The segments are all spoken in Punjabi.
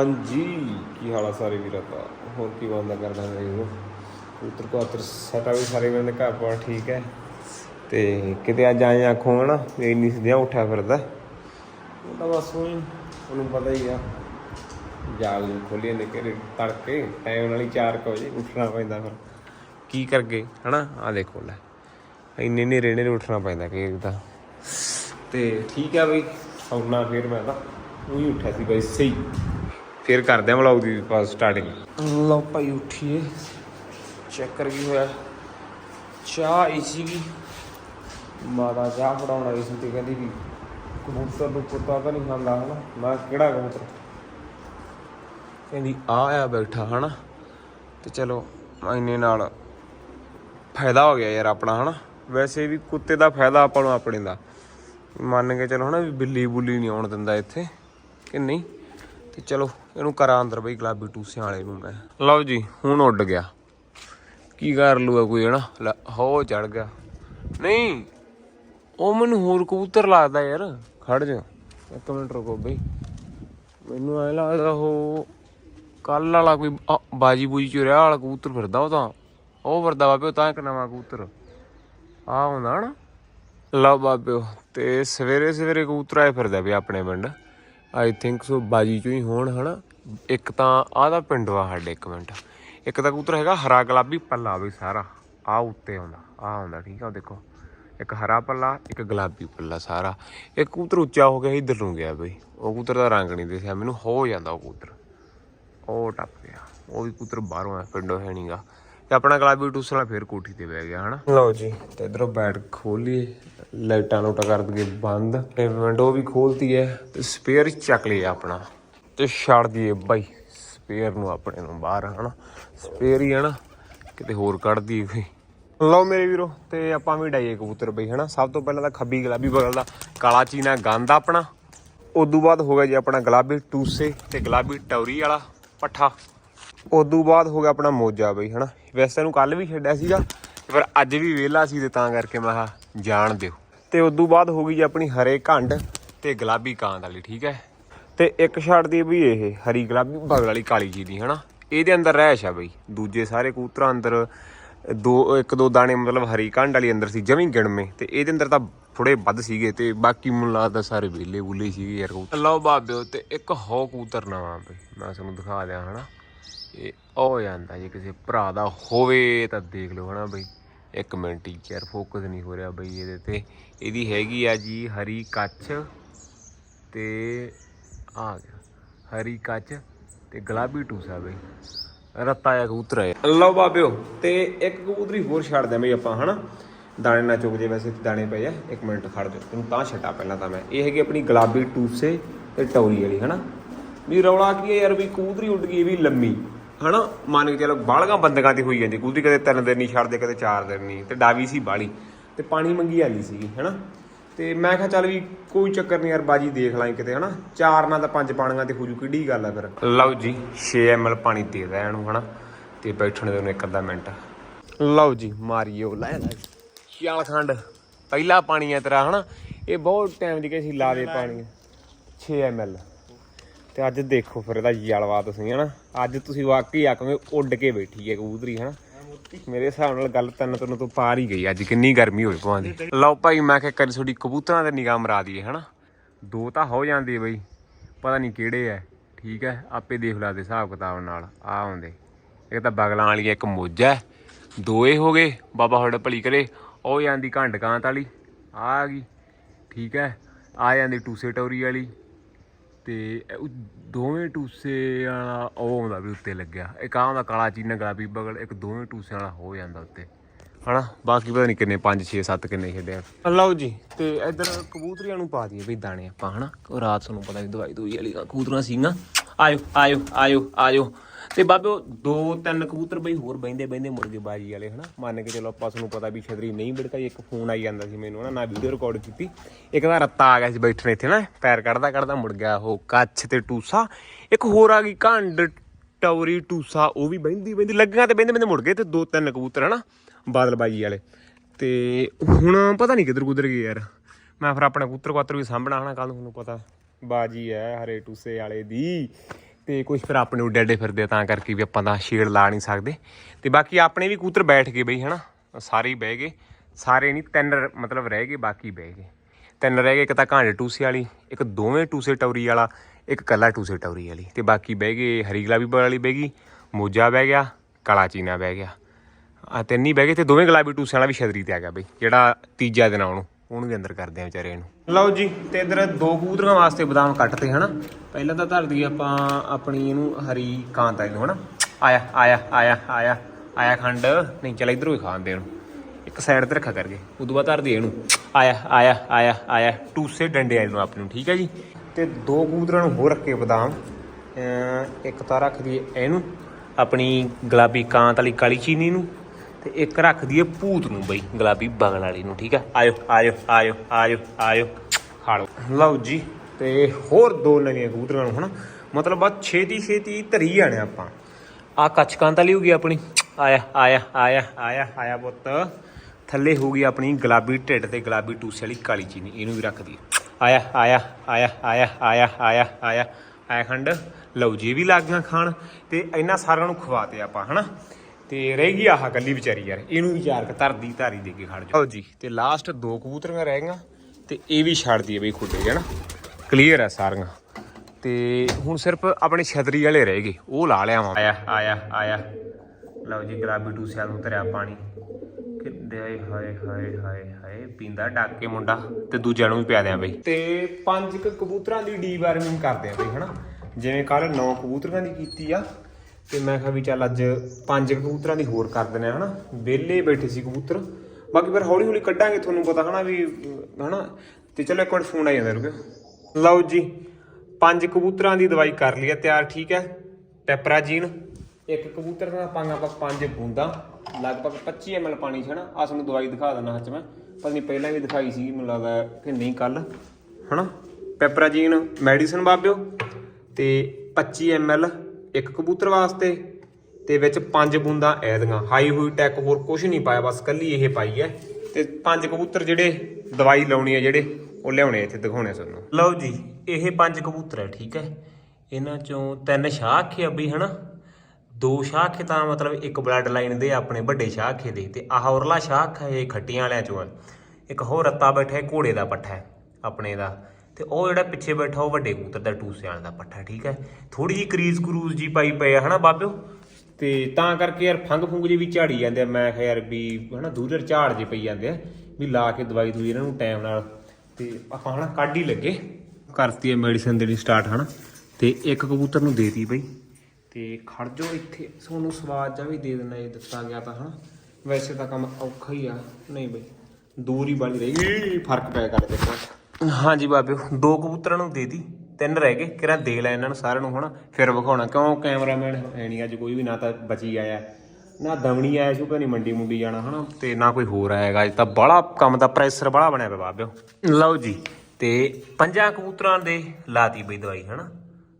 ਹਾਂਜੀ, ਕੀ ਹਾਲ ਆ ਸਾਰੇ ਵੀਰਾਂ ਦਾ? ਹੋਰ ਕੀ ਬੰਦਾ ਕਰਦਾ ਹੈ ਪੁੱਤਰ ਕੋ ਅਤਰ ਸਟਾ ਵੀ ਸਾਰੇ ਮੇਰੇ ਘਰ ਪਰ ਠੀਕ ਹੈ? ਤੇ ਕਿਤੇ ਅੱਜ ਆਏ ਆਖੋ ਨਾ ਇੰਨੀ ਸਿੱਧਿਆ ਉੱਠਿਆ ਫਿਰਦਾ। ਉਹ ਬਸ ਉਹੀ, ਉਹਨੂੰ ਪਤਾ ਹੀ ਆ। ਜਾਗ ਖੋਲੀ ਨੇ ਕਿ ਤੜਕੇ ਟਾਈਮ ਨਾਲ ਹੀ 4 ਵਜੇ ਉੱਠਣਾ ਪੈਂਦਾ ਫਿਰ। ਕੀ ਕਰਗੇ, ਹਨਾ? ਆ ਦੇਖੋ ਲੈ, ਇੰਨੇ ਨੇ ਰੇਣੇ ਉੱਠਣਾ ਪੈਂਦਾ ਕੇਕ ਦਾ ਤੇ ਠੀਕ ਆ ਬਈ, ਸੌਣਾ ਫਿਰ ਮੈਂ ਤਾਂ। ਉਹੀ ਉੱਠਿਆ ਸੀ ਬਈ, ਸਹੀ। ਫਿਰ ਕਰਦੇ ਆ ਵਲੌਗ ਦੀ ਪਾਸ ਸਟਾਰਟਿੰਗ ਲਓ ਭਾਈ ਉੱਠੀਏ। ਚੈੱਕ ਕਰ ਕੀ ਹੋਇਆ। ਚਾਹ ਆਈ ਸੀਗੀ। ਮਾਤਾ ਚਾਹ ਫੜਾਉਣ ਆਈ ਸੀ ਤੇ ਕਹਿੰਦੀ ਵੀ ਕਬੂਤਰ ਨੂੰ ਕੁੱਤਾ ਤਾਂ ਨਹੀਂ ਖਾਂਦਾ, ਹਨਾ? ਮੈਂ ਕਿਹੜਾ ਕਬੂਤਰ? ਕਹਿੰਦੀ, ਆ ਆ ਬੈਠਾ, ਹਨਾ? ਤੇ ਚਲੋ, ਇੰਨੇ ਨਾਲ ਫਾਇਦਾ ਹੋ ਗਿਆ ਯਾਰ ਆਪਣਾ, ਹਨਾ? ਵੈਸੇ ਵੀ ਕੁੱਤੇ ਦਾ ਫਾਇਦਾ ਆਪਾਂ ਨੂੰ ਆਪਣੇ ਦਾ। ਮੰਨ ਕੇ ਚਲੋ, ਹਨਾ, ਵੀ ਬਿੱਲੀ ਬੁੱਲੀ ਨਹੀਂ ਆਉਣ ਦਿੰਦਾ ਇੱਥੇ, ਕਿ ਨਹੀਂ? ਤੇ ਚਲੋ ਇਹਨੂੰ ਕਰਾਂ ਅੰਦਰ ਬਈ ਗੁਲਾਬੀ ਟੂਸਿਆਂ ਵਾਲੇ ਨੂੰ ਮੈਂ। ਲਓ ਜੀ ਹੁਣ ਉੱਡ ਗਿਆ। ਕੀ ਕਰ ਲੂਗਾ ਕੋਈ ਹਨਾ? ਲੈ, ਹੋ ਚੜ ਗਿਆ। ਨਹੀਂ ਉਹ ਮੈਨੂੰ ਹੋਰ ਕਬੂਤਰ ਲੱਗਦਾ ਯਾਰ। ਖੜ ਜਾ। ਇੱਕ ਮਿੰਟ ਰੁਕੋ ਬਈ। ਮੈਨੂੰ ਐ ਲੱਗਦਾ ਉਹ ਕੱਲ ਵਾਲਾ ਕੋਈ ਬਾਜੀ ਬੂਜੀ ਚੁਰਿਆ ਵਾਲਾ ਕਬੂਤਰ ਫਿਰਦਾ ਉਹ ਤਾਂ। ਉਹ ਫਿਰਦਾ ਬਾਬੇ ਤਾਂ ਇੱਕ ਨਵਾਂ ਕਬੂਤਰ। ਆ ਹੁੰਦਾ ਨਾ ਲਓ ਬਾਬਿਓ ਤੇ ਸਵੇਰੇ ਸਵੇਰੇ ਕਬੂਤਰ ਆਏ ਫਿਰਦਾ ਵੀ ਆਪਣੇ ਪਿੰਡ। ਆਈ ਥਿੰਕ ਸੋ ਬਾਜੀ ਚੋਂ ਹੀ ਹੋਣ, ਹਨਾ? ਇੱਕ ਤਾਂ ਆਹ ਦਾ ਪਿੰਡ ਆ ਸਾਡੇ ਇੱਕ ਮਿੰਟ। ਇੱਕ ਤਾਂ ਕਬੂਤਰ ਹੈਗਾ ਹਰਾ ਗੁਲਾਬੀ ਪੱਲਾ ਵੀ ਸਾਰਾ। ਆ ਉੱਤੇ ਆਉਂਦਾ ਆ ਆਉਂਦਾ, ਠੀਕ ਆ ਦੇਖੋ। ਇੱਕ ਹਰਾ ਪੱਲਾ, ਇੱਕ ਗੁਲਾਬੀ ਪੱਲਾ ਸਾਰਾ। ਇੱਕ ਕਬੂਤਰ ਉੱਚਾ ਹੋ ਗਿਆ, ਇੱਧਰ ਨੂੰ ਗਿਆ ਬਈ। ਉਹ ਕਬੂਤਰ ਦਾ ਰੰਗ ਨਹੀਂ ਦਿਸਿਆ, ਮੈਨੂੰ ਹੋ ਜਾਂਦਾ ਉਹ ਕਬੂਤਰ। ਉਹ ਟੱਪ ਗਿਆ। ਉਹ ਵੀ ਕਬੂਤਰ ਬਾਹਰੋਂ ਆ, ਪਿੰਡੋਂ ਹੈ ਨਹੀਂਗਾ ਤੇ ਆਪਣਾ ਗੁਲਾਬੀ ਟੂਸਲਾ ਫੇਰ ਕੋਠੀ ਤੇ ਬਹਿ ਗਿਆ, ਹਨਾ? ਲਓ ਜੀ, ਤੇ ਇਧਰੋਂ ਬੈਟ ਖੋਲੀਏ ਲਾਈਟਾਂ ਲੋਟਾ ਕਰ ਦਈਏ ਬੰਦ। ਤੇ ਵਿੰਡੋ ਵੀ ਖੋਲਤੀ ਹੈ ਤੇ ਸਪੇਅਰ ਚੱਕ ਲਿਆ ਆਪਣਾ। ਤੇ ਛੱਡ ਦਈਏ ਬਾਈ ਸਪੇਅਰ ਨੂੰ ਆਪਣੇ ਨੂੰ ਬਾਹਰ, ਹਨਾ। ਸਪੇਅਰ ਹੀ ਹਨਾ ਕਿਤੇ ਹੋਰ ਕੱਢ ਦਈਏ ਕੋਈ। ਲਓ ਮੇਰੇ ਵੀਰੋ, ਤੇ ਆਪਾਂ ਵੀ ਡਾਈਏ ਕਬੂਤਰ ਬਈ, ਹਨਾ। ਸਭ ਤੋਂ ਪਹਿਲਾਂ ਤਾਂ ਖੱਬੀ ਗੁਲਾਬੀ ਬਗਲ ਦਾ ਕਾਲਾ ਚੀਨਾ ਗੰਦ ਆਪਣਾ। ਉਦੋਂ ਬਾਅਦ ਹੋ ਗਿਆ ਜੀ ਆਪਣਾ ਗੁਲਾਬੀ ਟੂਸੇ ਤੇ ਗੁਲਾਬੀ ਟੌਰੀ ਵਾਲਾ ਪੱਠਾ। ਉਦੋਂ ਬਾਅਦ ਹੋ ਗਿਆ ਆਪਣਾ ਮੋਜਾ ਬਈ, ਹਨਾ। ਵੈਸੇ ਇਹਨੂੰ ਕੱਲ ਵੀ ਛੱਡਿਆ ਸੀਗਾ, ਪਰ ਅੱਜ ਵੀ ਵਿਹਲਾ ਸੀ ਤੇ ਤਾਂ ਕਰਕੇ ਮੈਂ ਕਿਹਾ ਜਾਣ ਦਿਓ। ਤੇ ਤੋਂ ਬਾਅਦ ਹੋ ਗਈ ਜੀ ਆਪਣੀ ਹਰੇ ਘੰਡ ਤੇ ਗੁਲਾਬੀ ਕਾਂਦ ਵਾਲੀ, ਠੀਕ ਹੈ? ਤੇ ਇੱਕ ਛੱਡਦੀ ਵੀ ਇਹ ਹਰੀ ਗੁਲਾਬੀ, ਬਗਲ ਵਾਲੀ ਕਾਲੀ ਜੀ ਦੀ, ਹਨਾ? ਇਹਦੇ ਅੰਦਰ ਰਹਿਸ਼ ਆ ਬਈ। ਦੂਜੇ ਸਾਰੇ ਕਬੂਤਰਾਂ ਅੰਦਰ ਦੋ, ਇੱਕ ਦੋ ਦਾਣੇ ਮਤਲਬ ਹਰੀ ਕੰਡ ਵਾਲੀ ਅੰਦਰ ਸੀ, ਜਮੀ ਗਿਣਵੇਂ। ਤੇ ਇਹਦੇ ਅੰਦਰ ਤਾਂ ਥੋੜੇ ਵੱਧ ਸੀਗੇ ਤੇ ਬਾਕੀ ਮੈਨੂੰ ਲੱਗਦਾ ਸਾਰੇ ਵਿਹਲੇ ਬੁੱਲੇ ਸੀਗੇ ਯਾਰ ਕਬੂਤਰ। ਲਓ ਬਾਬਿਓ, ਤੇ ਇੱਕ ਹੋ ਕਬੂਤਰ ਨਵਾਂ ਬਈ, ਮੈਂ ਤੁਹਾਨੂੰ ਦਿਖਾ ਦਿਆਂ, ਹਨਾ? ਇਹ ਹੋ ਜਾਂਦਾ ਜੇ ਕਿਸੇ ਭਰਾ ਦਾ ਹੋਵੇ ਤਾਂ ਦੇਖ ਲਓ, ਹਨਾ ਬਈ? ਇੱਕ ਮਿੰਟ ਹੀ, ਯਾਰ ਫੋਕਸ ਨਹੀਂ ਹੋ ਰਿਹਾ ਬਈ ਇਹਦੇ ਤੇ। ਇਹਦੀ ਹੈਗੀ ਆ ਜੀ ਹਰੀ ਕੱਚ ਤੇ ਆ ਗਿਆ। ਹਰੀ ਕੱਚ ਤੇ ਗੁਲਾਬੀ ਟੂਸਾ ਬਈ। ਰੱਤਾ ਆ ਕਬੂਤਰ ਹੈ ਲਓ ਬਾਬਿਓ, ਤੇ ਇੱਕ ਕਬੂਤਰੀ ਹੋਰ ਛੱਡ ਦਿਆਂ ਬਈ ਆਪਾਂ, ਹਨਾ? ਦਾਣੇ ਨਾ ਚੁੱਕ ਜੇ ਵੈਸੇ ਦਾਣੇ ਪਏ ਆ, ਇੱਕ ਮਿੰਟ ਖੜ ਜਾ। ਤੈਨੂੰ ਤਾਂ ਛੱਡਾ ਪਹਿਲਾਂ ਤਾਂ ਮੈਂ। ਇਹ ਹੈਗੀ ਆਪਣੀ ਗੁਲਾਬੀ ਟੂਸੇ ਤੇ ਟੌਰੀ ਵਾਲੀ, ਹਨਾ? ਵੀ ਰੌਲਾ ਕੀ ਹੈ ਯਾਰ, ਵੀ ਕਬੂਤਰੀ ਉੱਡ ਗਈ ਵੀ ਲੰਮੀ, ਹਨਾ? ਮੰਨ ਕੇ ਚਲੋ ਬਾਲਗਾ ਬੰਦਕਾਂ ਤੇ ਹੋਈ ਜਾਂਦੀ। ਕਬੂਤਰੀ ਕਦੇ ਤਿੰਨ ਦਿਨ ਨਹੀਂ ਛੱਡਦੇ, ਕਦੇ ਚਾਰ ਦਿਨ ਨਹੀਂ, ਤੇ ਡਾਵੀ ਸੀ ਬਾਲੀ ਤੇ ਪਾਣੀ ਮੰਗੀ ਜਾਂਦੀ ਸੀਗੀ, ਹਨਾ? ਤੇ ਮੈਂ ਕਿਹਾ ਚੱਲ ਵੀ ਕੋਈ ਚੱਕਰ ਨਹੀਂ ਯਾਰ, ਬਾਜੀ ਦੇਖ ਲਾਂ ਕਿਤੇ, ਹਨਾ? ਚਾਰ ਨਾਲ ਤਾਂ ਪੰਜ ਪਾਣੀਆਂ ਤੇ ਹੋ ਕਿੱਡੀ ਗੱਲ ਆ ਫਿਰ। ਲਓ ਜੀ 6 ml ਪਾਣੀ ਦੇ ਦਾ ਇਹਨੂੰ, ਹਨਾ? ਤੇ ਬੈਠਣ ਦੇ ਉਹਨੂੰ ਇੱਕ ਅੱਧਾ ਮਿੰਟ। ਲਓ ਜੀ ਮਾਰੀਓ ਲੈ ਲੈ। ਚਾਲ ਖੰਡ, ਪਹਿਲਾ ਪਾਣੀ ਹੈ ਤੇਰਾ, ਹਨਾ? ਇਹ ਬਹੁਤ ਟਾਈਮ ਦੀ ਕਿ ਅਸੀਂ ਲਾ ਦੇ ਪਾਣੀ। 6 ml ਤੇ ਅੱਜ ਦੇਖੋ ਫਿਰ ਇਹਦਾ ਜਲਵਾ ਤੁਸੀਂ, ਹਨਾ? ਅੱਜ ਤੁਸੀਂ ਵਾਕਈ ਆਖੋਗੇ ਉੱਡ ਕੇ ਬੈਠੀ ਹੈ ਕਬੂਤਰੀ, ਹਨਾ? ਮੇਰੇ ਹਿਸਾਬ ਨਾਲ ਗੱਲ ਤਿੰਨ ਤਿੰਨ ਤੋਂ ਪਾਰ ਹੀ ਗਈ ਅੱਜ, ਕਿੰਨੀ ਗਰਮੀ ਹੋਈ ਭਾਂ ਦੀ। ਲਓ ਭਾਈ, ਮੈਂ ਕਿਹਾ ਕਰੀ ਤੁਹਾਡੀ ਕਬੂਤਰਾਂ ਤੇ ਨਿਗਾਹ ਮਰਾ ਦਈਏ, ਹਨਾ? ਦੋ ਤਾਂ ਹੋ ਜਾਂਦੇ ਬਈ, ਪਤਾ ਨਹੀਂ ਕਿਹੜੇ ਐ, ਠੀਕ ਐ? ਆਪੇ ਦੇਖ ਲਾ ਦੇ ਹਿਸਾਬ ਕਿਤਾਬ ਨਾਲ, ਆ ਆਉਂਦੇ। ਇੱਕ ਤਾਂ ਬਗਲਾਂ ਵਾਲੀ ਇੱਕ ਮੋਜਾ ਦੋਏ ਹੋ ਗਏ, ਬਾਬਾ ਤੁਹਾਡਾ ਭਲੀ ਕਰੇ। ਉਹ ਜਾਂਦੀ ਘੰਡ ਕਾਂਤ ਵਾਲੀ, ਆ ਆ ਗਈ, ਠੀਕ ਐ? ਆ ਜਾਂਦੀ ਟੂਸੇ ਟੌਰੀ ਵਾਲੀ ਤੇ ਉਹ ਦੋਵੇਂ ਟੂਸੇ ਵਾਲਾ ਉਹ ਆਉਂਦਾ ਵੀ ਉੱਤੇ ਲੱਗਿਆ। ਇੱਕ ਆਹ ਦਾ ਕਾਲਾ ਚੀਨਾ ਗੁਲਾਬੀ ਬਗਲ ਇੱਕ ਦੋਵੇਂ ਟੂਸੇ ਵਾਲਾ ਹੋ ਜਾਂਦਾ ਉੱਤੇ। ਹਨਾ? ਬਾਕੀ ਪਤਾ ਨਹੀਂ ਕਿੰਨੇ 5 6 7 ਕਿੰਨੇ ਛੱਡਿਆ ਲਓ ਜੀ, ਤੇ ਇੱਧਰ ਕਬੂਤਰੀਆਂ ਨੂੰ ਪਾ ਦਈਏ ਵੀ ਦਾਣੇ ਆਪਾਂ, ਹਨਾ? ਉਹ ਰਾਤ ਤੁਹਾਨੂੰ ਪਤਾ ਵੀ ਦਵਾਈ ਦੂਈ ਵਾਲੀ ਕਬੂਤਰਾਂ ਸੀਗਾ ਆਇਓ ਆਇਓ ਆਇਓ ਆਇਓ। ਤੇ ਬਾਬਿਓ ਦੋ ਤਿੰਨ ਕਬੂਤਰ ਬਈ ਹੋਰ ਬੈਂਦੇ ਬੈਂਦੇ ਮੁਰਗੇ ਬਾਜੀ ਵਾਲੇ, ਹਨਾ? ਮੰਨ ਕੇ ਚਲੋ ਆਪਾਂ ਤੁਹਾਨੂੰ ਪਤਾ ਵੀ ਛਤਰੀ ਨਹੀਂ ਬੜਕਾਈ ਇੱਕ ਫੋਨ ਆਈ ਜਾਂਦਾ ਸੀ ਮੈਨੂੰ, ਹਨਾ? ਨਾ ਵੀਡੀਓ ਰਿਕਾਰਡ ਕੀਤੀ। ਇੱਕ ਦਾ ਰੱਤਾ ਆ ਗਿਆ ਸੀ ਬੈਠਣੇ ਇੱਥੇ ਨਾ ਪੈਰ ਕੱਢਦਾ ਕੱਢਦਾ ਮੁੜ ਗਿਆ ਉਹ ਕੱਛ ਤੇ ਟੂਸਾ। ਇੱਕ ਹੋਰ ਆ ਗਈ ਘੰਡ, ਟੌਰੀ, ਟੂਸਾ, ਉਹ ਵੀ ਬੈਂਦੀ ਬੈਂਦੀ ਲੱਗੀਆਂ ਤੇ ਬੈਂਦੇ ਬੈਂਦੇ ਮੁੜ ਗਏ ਤੇ ਦੋ ਤਿੰਨ ਕਬੂਤਰ, ਹਨਾ? ਬਾਦਲ ਬਾਜੀ ਵਾਲੇ। ਤੇ ਹੁਣ ਪਤਾ ਨਹੀਂ ਕਿੱਧਰ ਕੁਦਰ ਗਏ ਯਾਰ। ਮੈਂ ਫਿਰ ਆਪਣੇ ਕਬੂਤਰ ਕਬੂਤਰ ਵੀ ਸਾਂਭਣਾ, ਹਨਾ? ਕੱਲ ਨੂੰ ਤੁਹਾਨੂੰ ਪਤਾ। ਬਾਜੀ ਹੈ ਹਰੇ ਟੂਸੇ ਵਾਲੇ ਦੀ। ਤੇ ਕੁਝ ਫਿਰ ਆਪਣੇ ਉੱਡੇ ਅੱਡੇ ਫਿਰਦੇ ਆ, ਤਾਂ ਕਰਕੇ ਵੀ ਆਪਾਂ ਤਾਂ ਸ਼ੇਡ ਲਾ ਨਹੀਂ ਸਕਦੇ। ਤੇ ਬਾਕੀ ਆਪਣੇ ਵੀ ਕਬੂਤਰ ਬੈਠ ਗਏ ਬਈ ਹਨਾ? ਸਾਰੇ ਹੀ ਬਹਿ ਗਏ। ਸਾਰੇ ਨਹੀਂ ਤਿੰਨ ਮਤਲਬ ਰਹਿ ਗਏ ਬਾਕੀ ਬਹਿ ਗਏ। ਤਿੰਨ ਰਹਿ ਗਏ ਇੱਕ ਤਾਂ ਘਾਂਡੇ ਟੂਸੇ ਵਾਲੀ ਇੱਕ ਦੋਵੇਂ ਟੂਸੇ ਟੌਰੀ ਵਾਲਾ ਇੱਕ ਕੱਲਾ ਟੂਸੇ ਟੌਰੀ ਵਾਲੀ। ਤੇ ਬਾਕੀ ਬਹਿ ਗਏ ਹਰੀ ਗੁਲਾਬੀ ਵਾਲੀ ਬਹਿ ਗਈ ਮੋਜਾ ਬਹਿ ਗਿਆ ਕਾਲਾ ਚੀਨਾ ਬਹਿ ਗਿਆ। ਆ ਤਿੰਨ ਹੀ ਬਹਿ ਗਏ ਤੇ ਦੋਵੇਂ ਗੁਲਾਬੀ ਟੂਸੇ ਵਾਲਾ ਵੀ ਛਤਰੀ ਤੇ ਆ ਗਿਆ ਬਈ ਜਿਹੜਾ ਤੀਜਾ ਦਿਨ ਆ ਉਹਨੂੰ ਉਹਨੂੰ ਵੀ ਅੰਦਰ ਕਰਦੇ ਆ ਵਿਚਾਰੇ ਨੂੰ। ਲਓ ਜੀ, ਤੇ ਇਧਰ ਦੋ ਕੂਦਰਾਂ ਵਾਸਤੇ ਬਦਾਮ ਕੱਟਤੇ ਹਨਾ? ਪਹਿਲਾਂ ਤਾਂ ਧਰ ਦਈਏ ਆਪਾਂ ਆਪਣੀ ਇਹਨੂੰ ਹਰੀ ਕਾਂਤ ਕਾਂਤਾ ਇਹਨੂੰ, ਹਨਾ? ਆਇਆ ਆਇਆ ਆਇਆ ਆਇਆ ਆਇਆ ਖੰਡ। ਨਹੀਂ, ਚਲ ਇਧਰੋਂ ਹੀ ਖਾਣ ਦੇ ਇਹਨੂੰ। ਇੱਕ ਸਾਈਡ ਤੇ ਰੱਖਾ ਕਰਕੇ, ਉਦੋਂ ਬਾਅਦ ਧਰ ਦਈਏ ਇਹਨੂੰ। ਆਇਆ ਆਇਆ ਆਇਆ ਆਇਆ। ਟੂਸੇ ਡੰਡੇ ਆਏ ਨੂੰ ਆਪਣੇ ਨੂੰ, ਠੀਕ ਹੈ ਜੀ? ਤੇ ਦੋ ਕੂਦਰਾਂ ਨੂੰ ਹੋਰ ਰੱਖੇ ਬਦਾਮ। ਇੱਕ ਤਾਂ ਰੱਖ ਦਈਏ ਇਹਨੂੰ, ਆਪਣੀ ਗੁਲਾਬੀ ਕਾਂਤ ਵਾਲੀ ਕਾਲੀ ਚੀਨੀ ਨੂੰ। ਤੇ ਇੱਕ ਰੱਖ ਦਈਏ ਭੂਤ ਨੂੰ ਬਈ ਗੁਲਾਬੀ ਬਗਲ ਵਾਲੀ ਨੂੰ ਠੀਕ ਆ? ਆਇਓ ਆਇਓ ਆਇਓ ਆਇਓ ਆਇਓ। ਖਾ ਲਓ। ਲਓ ਜੀ ਤੇ ਹੋਰ ਦੋ ਨਵੀਆਂ ਕਬੂਤਰਾਂ ਨੂੰ ਹਨਾ। ਮਤਲਬ ਬਸ ਛੇਤੀ ਛੇਤੀ ਧਰੀ ਜਾਣੇ ਆਪਾਂ। ਆ ਕੱਚ ਕਾਂਤ ਵਾਲੀ ਹੋ ਗਈ ਆਪਣੀ। ਆਇਆ ਆਇਆ ਆਇਆ। ਆਇਆ ਆਇਆ ਪੁੱਤ। ਥੱਲੇ ਹੋ ਗਈ ਆਪਣੀ ਗੁਲਾਬੀ ਢਿੱਡ ਤੇ ਗੁਲਾਬੀ ਟੂਸੇ ਵਾਲੀ ਕਾਲੀ ਚੀਨੀ। ਇਹਨੂੰ ਵੀ ਰੱਖ ਦਈਏ ਆਇਆ ਆਇਆ ਆਇਆ ਆਇਆ ਆਇਆ ਆਇਆ ਆਇਆ। ਆਇਆ ਖੰਡ। ਲਓ ਜੀ ਵੀ ਲੱਗ ਗਈਆਂ ਖਾਣ। ਤੇ ਇਹਨਾਂ ਸਾਰਿਆਂ ਨੂੰ ਖਵਾਤੇ ਆਪਾਂ ਹਨਾ? ਤੇ ਰਹਿ ਗਈ ਆਹ ਕੱਲੀ ਵਿਚਾਰੀ ਯਾਰ ਇਹਨੂੰ ਵੀ ਕ ਧਰਦੀ ਧਾਰੀ ਦੇ ਕੇ ਖੜ ਜਾਓ ਜੀ ਤੇ ਲਾਸਟ ਦੋ ਕਬੂਤਰੀਆਂ ਰਹਿ ਗਈਆਂ ਤੇ ਇਹ ਵੀ ਛੱਡ ਦਈਏ ਬਈ ਖੁੱਡੇ ਜਣਾ ਕਲੀਅਰ ਆ ਸਾਰੀਆਂ। ਤੇ ਹੁਣ ਸਿਰਫ ਆਪਣੇ ਛਤਰੀ ਵਾਲੇ ਰਹਿ ਗਏ ਉਹ ਲਾ ਲਿਆ ਵਾ। ਆਇਆ ਆਇਆ ਆਇਆ। ਲਓ ਜੀ ਗੁਲਾਬੀ ਟੂਸਿਆਂ ਨੂੰ ਧਰਿਆ ਪਾਣੀ। ਕਿੱਦੇ ਹਾਏ ਹਾਏ ਹਾਏ ਹਾਏ ਹਾਏ ਪੀਂਦਾ ਡੱਕ ਕੇ ਮੁੰਡਾ ਤੇ ਦੂਜਿਆਂ ਨੂੰ ਵੀ ਪਿਆ ਦਿਆਂ ਬਈ। ਤੇ ਪੰਜ ਕੁ ਕਬੂਤਰਾਂ ਦੀ ਡੀਵਾਰਮਿੰਗ ਕਰਦੇ ਆ ਬਈ ਹਨਾ ਜਿਵੇਂ ਕੱਲ ਨੌ ਕਬੂਤਰਾਂ ਦੀ ਕੀਤੀ ਆ ਤੇ ਮੈਂ ਕਿਹਾ ਵੀ ਚੱਲ ਅੱਜ ਪੰਜ ਕਬੂਤਰਾਂ ਦੀ ਹੋਰ ਕਰ ਦਿੰਦੇ ਆ ਹਨਾ? ਵਿਹਲੇ ਬੈਠੇ ਸੀ ਕਬੂਤਰ। ਬਾਕੀ ਫਿਰ ਹੌਲੀ ਹੌਲੀ ਕੱਢਾਂਗੇ ਤੁਹਾਨੂੰ ਪਤਾ ਹਨਾ ਵੀ ਅਮ, ਹਨਾ? ਤੇ ਚਲੋ ਇੱਕ ਮਿੰਟ ਫੋਨ ਆ ਜਾਂਦਾ ਰੁਕਿਓ। ਲਓ ਜੀ ਪੰਜ ਕਬੂਤਰਾਂ ਦੀ ਦਵਾਈ ਕਰ ਲਈ ਹੈ ਤਿਆਰ ਠੀਕ ਹੈ? ਪੈਪਰਾਜੀਨ ਇੱਕ ਕਬੂਤਰ ਦਾ ਪਾਂਗਾ ਆਪਾਂ ਪੰਜ ਬੂੰਦਾਂ ਲਗਭਗ 25 ml ਪਾਣੀ 'ਚ ਹਨਾ? ਆ ਤੁਹਾਨੂੰ ਦਵਾਈ ਦਿਖਾ ਦਿੰਦਾ ਹੱਥ ਮੈਂ। ਪਤਾ ਨਹੀਂ ਪਹਿਲਾਂ ਵੀ ਦਿਖਾਈ ਸੀ ਮੈਨੂੰ ਲੱਗਦਾ ਕਿ ਨਹੀਂ ਕੱਲ ਹਨਾ? ਪੈਪਰਾਜੀਨ ਮੈਡੀਸਨ ਬਾਬਿਓ ਤੇ 25 ml ਇੱਕ ਕਬੂਤਰ ਵਾਸਤੇ ਤੇ ਵਿੱਚ ਪੰਜ ਬੂੰਦਾਂ ਐਦੀਆਂ। ਹਾਈ ਹੋਈ ਟੈਕ ਹੋਰ ਕੁਝ ਨਹੀਂ ਪਾਇਆ, ਬਸ ਕੱਲੀ ਇਹ ਪਾਈ ਹੈ। ਤੇ ਪੰਜ ਕਬੂਤਰ ਜਿਹੜੇ ਦਵਾਈ ਲਾਉਣੀ ਹੈ ਜਿਹੜੇ, ਉਹ ਲਿਆਉਣੇ ਇੱਥੇ, ਦਿਖਾਉਣੇ ਤੁਹਾਨੂੰ। ਲਓ ਜੀ, ਇਹ ਪੰਜ ਕਬੂਤਰ ਹੈ, ਠੀਕ ਹੈ। ਇਹਨਾਂ ਚੋਂ ਤਿੰਨ ਸ਼ਾਖੇ ਆ ਬਈ, ਹਨਾ? ਦੋ ਸ਼ਾਖੇ ਤਾਂ ਮਤਲਬ ਇੱਕ ਬਲੱਡ ਲਾਈਨ ਦੇ ਆਪਣੇ ਵੱਡੇ ਸ਼ਾਖੇ ਦੇ, ਤੇ ਆਹ ਉਰਲਾ ਸ਼ਾਖ ਹੈ ਇਹ ਖੱਟੀਆਂ ਵਾਲਿਆਂ ਚੋਂ ਹੈ ਇੱਕ ਹੋਰ ਰੱਤਾ ਬੈਠਾ ਹੈ ਘੋੜੇ ਦਾ ਪੱਠਾ ਹੈ, ਆਪਣੇ ਦਾ। ਤੇ ਉਹ ਜਿਹੜਾ ਪਿੱਛੇ ਬੈਠਾ, ਉਹ ਵੱਡੇ ਕਬੂਤਰ ਦਾ ਟੂਸਿਆਂ ਦਾ ਪੱਠਾ, ਠੀਕ ਹੈ? ਥੋੜੀ ਜੀ ਕਰੀਜ਼ ਕਰੂਜ਼ ਜੀ ਪਾਈ ਪਏ ਆ, ਹਨਾ ਬਾਬਿਓ? ਤੇ ਤਾਂ ਕਰਕੇ ਯਾਰ ਫੰਗ ਫੁੰਗ ਜੇ ਵੀ ਝਾੜੀ ਜਾਂਦੇ ਆ। ਮੈਂ ਕਿਹਾ ਯਾਰ ਵੀ, ਹਨਾ, ਦੂਜਰ ਝਾੜ ਜੇ ਪਈ ਜਾਂਦੇ ਆ ਵੀ ਲਾ ਕੇ ਦਵਾਈ ਦੂਈ ਇਹਨਾਂ ਨੂੰ ਟਾਈਮ ਨਾਲ। ਤੇ ਆਪਾਂ, ਹਨਾ, ਕੱਢ ਹੀ ਲੱਗੇ। ਕਰਤੀ ਹੈ ਮੈਡੀਸਨ ਦੇਣੀ ਸਟਾਰਟ ਹਨਾ। ਤੇ ਇੱਕ ਕਬੂਤਰ ਨੂੰ ਦੇਤੀ ਬਈ। ਤੇ ਖੜ ਜੋ ਇੱਥੇ। ਤੁਹਾਨੂੰ ਸਵਾਦ ਜਾਂ ਵੀ ਦੇ ਦੇਣਾ ਇਹ ਦਿੱਤਾ ਗਿਆ ਤਾਂ, ਹਨਾ। ਵੈਸੇ ਤਾਂ ਕੰਮ ਔਖਾ ਹੀ ਆ। ਨਹੀਂ ਬਈ, ਦੂਰ ਹੀ ਬਣੀ ਰਹੀ। ਫ਼ਰਕ ਪੈ ਕਰ ਦੇਖੋ ਹਾਂਜੀ ਬਾਬਿਓ ਦੋ ਕਬੂਤਰਾਂ ਨੂੰ ਦੇ ਦੀ ਤਿੰਨ ਰਹਿ ਗਏ ਕਿਹੜਾ ਦੇ ਲੈ ਇਹਨਾਂ ਨੂੰ ਸਾਰਿਆਂ ਨੂੰ ਹਨਾ ਫਿਰ ਵਿਖਾਉਣਾ ਕਿਉਂ ਕੈਮਰਾਮੈਨ ਹੈ ਨਹੀਂ ਅੱਜ ਕੋਈ ਵੀ ਨਾ ਤਾਂ ਬਚੀ ਆਇਆ ਨਾ ਦਮਣੀ ਆਇਆ ਸੀ ਨਹੀਂ ਮੰਡੀ ਮੁੰਡੀ ਜਾਣਾ ਹਨਾ ਤੇ ਨਾ ਕੋਈ ਹੋਰ ਆਏਗਾ ਅੱਜ ਤਾਂ ਬੜਾ ਕੰਮ ਦਾ ਪ੍ਰੈਸ਼ਰ ਬੜਾ ਬਣਿਆ ਪਿਆ ਬਾਬਿਓ ਲਓ ਜੀ। ਤੇ ਪੰਜਾਂ ਕਬੂਤਰਾਂ ਦੇ ਲਾਤੀ ਬਈ ਦਵਾਈ ਹਨਾ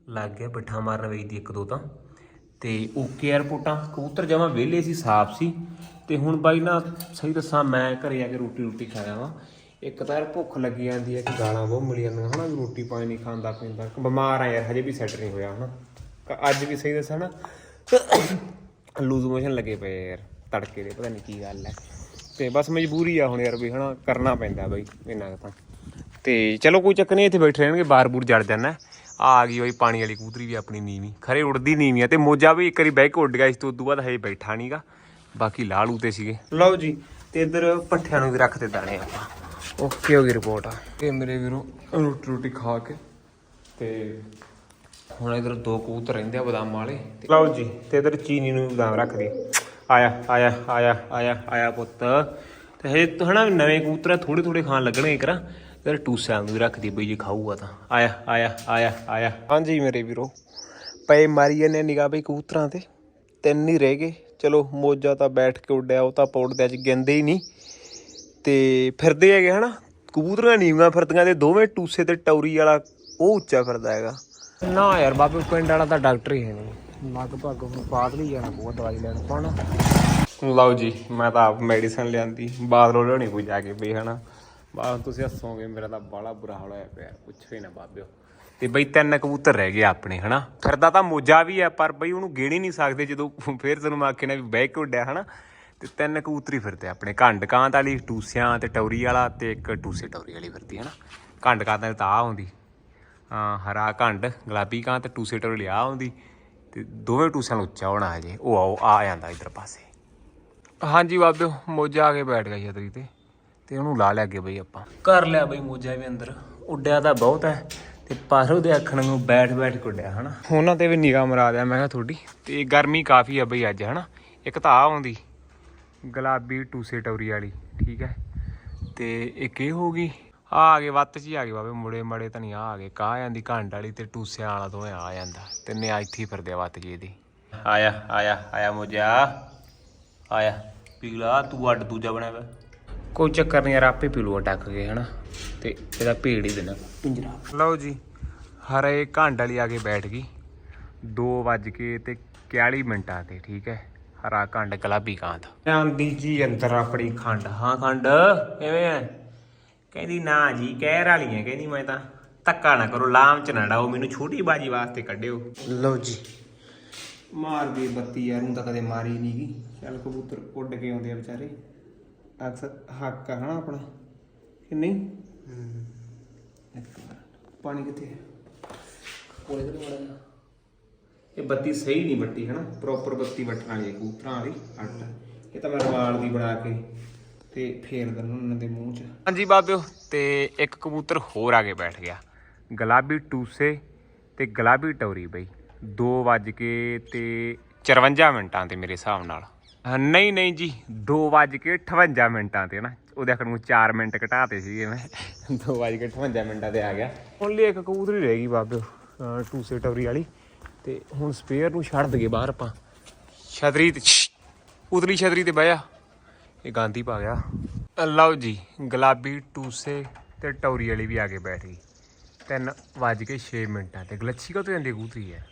ਲੱਗ ਗਿਆ ਬਿਠਾ ਮਾਰਨ ਵੇਈ ਦੀ ਇੱਕ ਦੋ ਤਾਂ। ਤੇ ਓਕੇ 에ਅਰਪੋਰਟਾਂ ਕਬੂਤਰ ਜਮਾ ਵਿਹਲੇ ਸੀ ਸਾਫ਼ ਸੀ ਤੇ ਹੁਣ ਬਾਈ ਨਾ ਸਹੀ ਦੱਸਾਂ ਮੈਂ ਘਰੇ ਆ ਕੇ ਰੋਟੀ ਰੋਟੀ ਖਾਇਆ ਵਾਂ। ਇੱਕ ਤਾਂ ਯਾਰ ਭੁੱਖ ਲੱਗੀ ਜਾਂਦੀ ਹੈ ਕਿ ਗਾਲਾਂ ਬਹੁਤ ਮਿਲ ਜਾਂਦੀਆਂ, ਹਨਾ, ਵੀ ਰੋਟੀ ਪਾਣੀ ਨਹੀਂ ਖਾਂਦਾ, ਪੀਂਦਾ ਬਿਮਾਰ ਆ ਯਾਰ, ਹਜੇ ਵੀ ਸੈੱਟ ਨਹੀਂ ਹੋਇਆ, ਹਨਾ। ਕ- ਅੱਜ ਵੀ ਸਹੀ ਦੱਸਾਂ ਨਾ ਲੂਜ਼ ਮੋਸ਼ਨ ਲੱਗੇ ਪਏ ਯਾਰ, ਤੜਕੇ ਦੇ, ਪਤਾ ਨਹੀਂ ਕੀ ਗੱਲ ਹੈ ਤੇ ਬਸ ਮਜਬੂਰੀ ਆ ਹੁਣ ਯਾਰ ਵੀ, ਹਨਾ, ਕਰਨਾ ਪੈਂਦਾ ਬਈ, ਇੰਨਾ ਕੁ ਤਾਂ। ਤੇ ਚਲੋ ਕੋਈ ਚੱਕਰ ਨਹੀਂ, ਇੱਥੇ ਬੈਠੇ ਰਹਿਣਗੇ ਬਾਰ-ਬੂਰ ਜੜ ਜਾਣਾ। ਆ ਗਈ ਹੋਈ ਪਾਣੀ ਵਾਲੀ ਕੂਤਰੀ ਵੀ ਆਪਣੀ ਨੀਵੀਂ, ਖਰੇ ਉੜਦੀ ਨੀਵੀਂ ਆ, ਤੇ ਮੋਜਾ ਵੀ ਇੱਕ ਵਾਰੀ ਬਹਿ ਕੇ ਉੱਡ ਗਿਆ ਇਸ ਤੋਂ ਉਦੋਂ ਬਾਅਦ ਹਜੇ ਬੈਠਾ ਨਹੀਂਗਾ ਬਾਕੀ ਲਾਲੂ ਤੇ ਸੀਗੇ। ਲਓ ਜੀ, ਤੇ ਇੱਧਰ ਪੱਠਿਆਂ ਨੂੰ ਵੀ ਰੱਖਦੇ ਦਾਣੇ ਆਪਾਂ। ਓਕੇ ਹੋ ਗਈ ਰਿਪੋਰਟ ਆ ਤੇ ਮੇਰੇ ਵੀਰੋ ਰੋਟੀ ਰੋਟੀ ਖਾ ਕੇ ਤੇ ਹੁਣ ਇਧਰ ਦੋ ਕਬੂਤਰ ਰਹਿੰਦੇ ਆ ਬਦਾਮ ਵਾਲੇ ਲਓ ਜੀ ਤੇ ਇਧਰ ਚੀਨੀ ਨੂੰ ਵੀ ਬਦਾਮ ਰੱਖ ਦੇ। ਆਇਆ ਆਇਆ ਆਇਆ ਆਇਆ ਆਇਆ ਪੁੱਤ। ਤੇ ਹਜੇ ਹਨਾ ਨਵੇਂ ਕਬੂਤਰ ਥੋੜੇ ਥੋੜੇ ਖਾਣ ਲੱਗਣਗੇ ਕਰਾਂ ਇਧਰ ਟੂਸਿਆਂ ਨੂੰ ਵੀ ਰੱਖ ਦੀ ਬਈ ਜੇ ਖਾਊਗਾ ਤਾਂ। ਆਇਆ ਆਇਆ ਆਇਆ ਆਇਆ। ਹਾਂਜੀ ਮੇਰੇ ਵੀਰੋ ਪਏ ਮਾਰੀ ਜਾਂਦੇ ਨਿਗਾਹ ਬਈ ਕਬੂਤਰਾਂ ਤੇ। ਤਿੰਨ ਹੀ ਰਹਿ ਗਏ। ਚਲੋ ਮੋਜਾ ਤਾਂ ਬੈਠ ਕੇ ਉੱਡਿਆ ਉਹ ਤਾਂ ਪੌੜਦੇ ਅੱਜ ਗਿੰਦੇ ਹੀ ਨਹੀਂ। ਤੇ ਫਿਰਦੇ ਹੈਗੇ ਹਨਾ ਕਬੂਤਰਾਂ ਨੀਵੀਆਂ ਫਿਰਦੀਆਂ ਤੇ ਦੋਵੇਂ ਟੂਸੇ ਤੇ ਟੌਰੀ ਵਾਲਾ ਉਹ ਉੱਚਾ ਫਿਰਦਾ ਹੈਗਾ। ਨਾ ਯਾਰ ਬਾਬੇ ਪਿੰਡ ਵਾਲਾ ਤਾਂ ਡਾਕਟਰ ਹੀ ਹੈ ਨਹੀਂ। ਲਗਭਗ ਹੁਣ ਪਾਗਲ ਹੀ ਜਾਣਾ ਬਹੁਤ ਦਵਾਈ ਲੈਣ ਪਾਣਾ ਲਓ ਜੀ ਮੈਂ ਤਾਂ ਆਪ ਮੈਡੀਸਨ ਲਿਆਂਦੀ ਬਾਦਰੋਂ ਲਿਆਉਣੀ ਕੋਈ ਜਾ ਕੇ ਵੀ ਹਨਾ। ਬਾਅਦ ਤੁਸੀਂ ਹੱਸੋਗੇ ਮੇਰਾ ਤਾਂ ਬੜਾ ਬੁਰਾ ਹਾਲ ਹੋਇਆ ਪਿਆ ਪੁੱਛੋ ਹੀ ਨਾ ਬਾਬਿਓ। ਤੇ ਬਈ ਤਿੰਨ ਕਬੂਤਰ ਰਹਿ ਗਏ ਆਪਣੇ ਹਨਾ। ਫਿਰਦਾ ਤਾਂ ਮੋਜਾ ਵੀ ਹੈ ਪਰ ਬਈ ਉਹਨੂੰ ਗੇੜ ਨਹੀਂ ਸਕਦੇ ਜਦੋਂ ਫੇਰ ਤੈਨੂੰ ਮੈਂ ਆਖਿਆ ਨਾ ਵੀ ਬਹਿ ਕੇ ਉੱਡਿਆ ਹਨਾ। ਤੇ ਤਿੰਨ ਕਬੂਤਰ ਹੀ ਫਿਰਦੇ ਆਪਣੇ। ਘੰਡ ਕਾਂਤ ਵਾਲੀ ਟੂਸਿਆਂ ਤੇ ਟੌਰੀ ਵਾਲਾ ਤੇ ਇੱਕ ਟੂਸੇ ਟੌਰੀ ਵਾਲੀ ਫਿਰਦੀ ਹਨਾ ਘੰਡ ਕਾਂਤ ਵਾਲੀ ਤਾਂ ਆ ਹੁੰਦੀ ਹਾਂ ਹਰਾ ਘੰਡ ਗੁਲਾਬੀ ਕਾਂ ਤੇ ਟੂਸੇ ਟੌਰੀ ਆ ਹੁੰਦੀ ਤੇ ਦੋਵੇਂ ਟੂਸਿਆਂ ਨੂੰ ਉੱਚਾ ਹੋਣਾ ਹਜੇ। ਉਹ ਆਓ ਆ ਜਾਂਦਾ ਇਧਰ ਪਾਸੇ। ਹਾਂਜੀ ਬਾਬਿਓ ਮੋਜਾ ਆ ਕੇ ਬੈਠ ਗਿਆ ਛਤਰੀ ਤੇ। ਤੇ ਉਹਨੂੰ ਲਾ ਲਿਆ ਅੱਗੇ ਬਈ ਆਪਾਂ। ਕਰ ਲਿਆ ਬਈ ਮੋਜਾ ਵੀ ਅੰਦਰ। ਉੱਡਿਆ ਤਾਂ ਬਹੁਤ ਹੈ ਤੇ ਪਰ ਉਹਦੇ ਅੱਖਣ ਨੂੰ ਬੈਠ ਬੈਠ ਕੇ ਉੱਡਿਆ ਹਨਾ। ਉਹਨਾਂ ਤੇ ਵੀ ਨਿਗਾਹ ਮਰਾ ਦਿਆ ਮੈਂ ਕਿਹਾ ਤੁਹਾਡੀ। ਤੇ ਗਰਮੀ ਕਾਫੀ ਆ ਬਈ ਅੱਜ ਹਨਾ। ਇੱਕ ਤਾਂ ਆ ਆਉਂਦੀ। ਗੁਲਾਬੀ ਟੂਸੇ ਟੌਰੀ ਵਾਲੀ, ਠੀਕ ਹੈ? ਤੇ ਇੱਕ ਇਹ ਹੋ ਗਈ। ਆ ਆ ਗਏ, ਵੱਤ ਚ ਹੀ ਆ ਗਏ ਬਾਬੇ, ਮੁੜੇ ਮੜੇ ਤਾਂ ਨਹੀਂ ਆ ਗਏ। ਕਾਹ ਜਾਂਦੀ ਘੰਟ ਵਾਲੀ ਤੇ ਟੂਸਿਆਂ ਵਾਲਾ ਦੋਵੇਂ ਆ ਜਾਂਦਾ। ਤਿੰਨੇ ਨਿਆ ਇੱਥੇ ਹੀ ਫਿਰਦੇ ਆ ਵੱਤ ਜੀ ਇਹਦੀ। ਆਇਆ ਆਇਆ ਆਇਆ ਮੋਜਾ। ਆਇਆ ਪੀਲਾ ਤੂੰ ਅੱਡ ਦੂਜਾ ਬਣਿਆ ਵਾ। ਕੋਈ ਚੱਕਰ ਨਹੀਂ ਯਾਰ, ਆਪੇ ਪੀ ਲੂਗਾ ਟੱਕ ਕੇ, ਹਨਾ? ਤੇ ਇਹਦਾ ਭੇੜ ਹੀ ਦੇਣਾ। ਪਿੰਜਰਾ। ਲਓ ਜੀ, ਹਰੇ ਘੰਟ ਵਾਲੀ ਆ ਕੇ ਬੈਠ ਗਈ। 2 ਵੱਜ ਕੇ ਤੇ 41 ਮਿੰਟਾਂ ਤੇ, ਠੀਕ ਹੈ? ਹਰਾ ਖੰਡ ਗੁਲਾਬੀ ਕਾਂਤ ਆਂਦੀ ਜੀ ਅੰਦਰ ਆਪਣੀ ਖੰਡ। ਹਾਂ ਖੰਡ ਕਿਵੇਂ ਐ? ਕਹਿੰਦੀ ਨਾ ਜੀ ਕਹਿਰ ਵਾਲੀ ਐ ਕਹਿੰਦੀ ਮੈਂ ਤਾਂ ਧੱਕਾ ਨਾ ਕਰੋ ਲਾਮ ਚ ਨਾ ਡਾਓ ਮੈਨੂੰ ਛੋਟੀ ਬਾਜੀ ਵਾਸਤੇ ਕੱਢਿਓ। ਲਓ ਜੀ। ਮਾਰ ਦੀ ਬੱਤੀ ਯਾਰ ਨੂੰ ਤਾਂ ਕਦੇ ਮਾਰੀ ਨਹੀਂ ਗਈ ਚੱਲ ਕਬੂਤਰ ਉੱਡ ਕੇ ਆਉਂਦੇ ਆ ਵਿਚਾਰੇ। ਅਕਸਰ ਹੱਕ ਆ ਹਨਾ ਆਪਣਾ ਕਿ ਨਹੀਂ? ਇੱਕ ਮਿੰਟ। ਪਾਣੀ ਕਿੱਥੇ ਹੈ ਕੋਲੇ ਤੇ ਮੜਾ ਇਹ ਬੱਤੀ ਸਹੀ ਨਹੀਂ ਹੈ ਨਾ ਪ੍ਰੋਪਰ ਬੱਤੀ ਵੱਟਣ ਵਾਲੀ ਹੈ ਵਾਲੀ ਅੱਟ ਇਹ ਤਾਂ ਮੈਂ ਰਵਾਲ ਦੀ ਬਣਾ ਕੇ ਤੇ ਫੇਰ ਦਿੰਦਾ ਉਹਨਾਂ ਦੇ ਮੂੰਹ 'ਚ। ਹਾਂਜੀ ਬਾਬਿਓ, ਤੇ ਇੱਕ ਕਬੂਤਰ ਹੋਰ ਆ ਕੇ ਬੈਠ ਗਿਆ। ਗੁਲਾਬੀ ਟੂਸੇ ਤੇ ਗੁਲਾਬੀ ਟੌਰੀ ਬਈ। 2 ਵੱਜ ਕੇ ਤੇ 54 ਮਿੰਟਾਂ ਤੇ ਮੇਰੇ ਹਿਸਾਬ ਨਾਲ। ਨਹੀਂ ਨਹੀਂ ਜੀ 2 ਵੱਜ ਕੇ 58 ਮਿੰਟਾਂ ਤੇ ਨਾ ਉਹਦੇ ਅਖਰ ਨੂੰ 4 ਮਿੰਟ ਘਟਾਤੇ ਸੀਗੇ ਮੈਂ। 2 ਵੱਜ ਕੇ 58 ਮਿੰਟਾਂ ਤੇ ਆ ਗਿਆ। ਓਨਲੀ ਇੱਕ ਕਬੂਤਰੀ ਰਹਿ ਗਈ ਬਾਬਿਓ ਟੂਸੇ ਟੌਰੀ ਵਾਲੀ। ਤੇ ਹੁਣ ਸਪੇਅਰ ਨੂੰ ਛੱਡ ਦਈਏ ਬਾਹਰ ਆਪਾਂ। ਛਤਰੀ ਤੇ ਉਤਲੀ ਛਤਰੀ ਤੇ ਬਹਿ ਜਾ। ਇਹ ਗਾਂਧੀ ਪਾ ਗਿਆ। ਲਓ ਜੀ ਗੁਲਾਬੀ ਟੂਸੇ ਤੇ ਟੌਰੀ ਵਾਲੀ ਵੀ ਆ ਕੇ ਬੈਠ ਗਈ। 3 ਵੱਜ ਕੇ 6 ਮਿੰਟਾਂ ਤੇ। ਗਲੱਛੀ ਕਾ ਤੋਂ ਜਾਂਦੀ ਕਬੂਤਰੀ ਹੈ?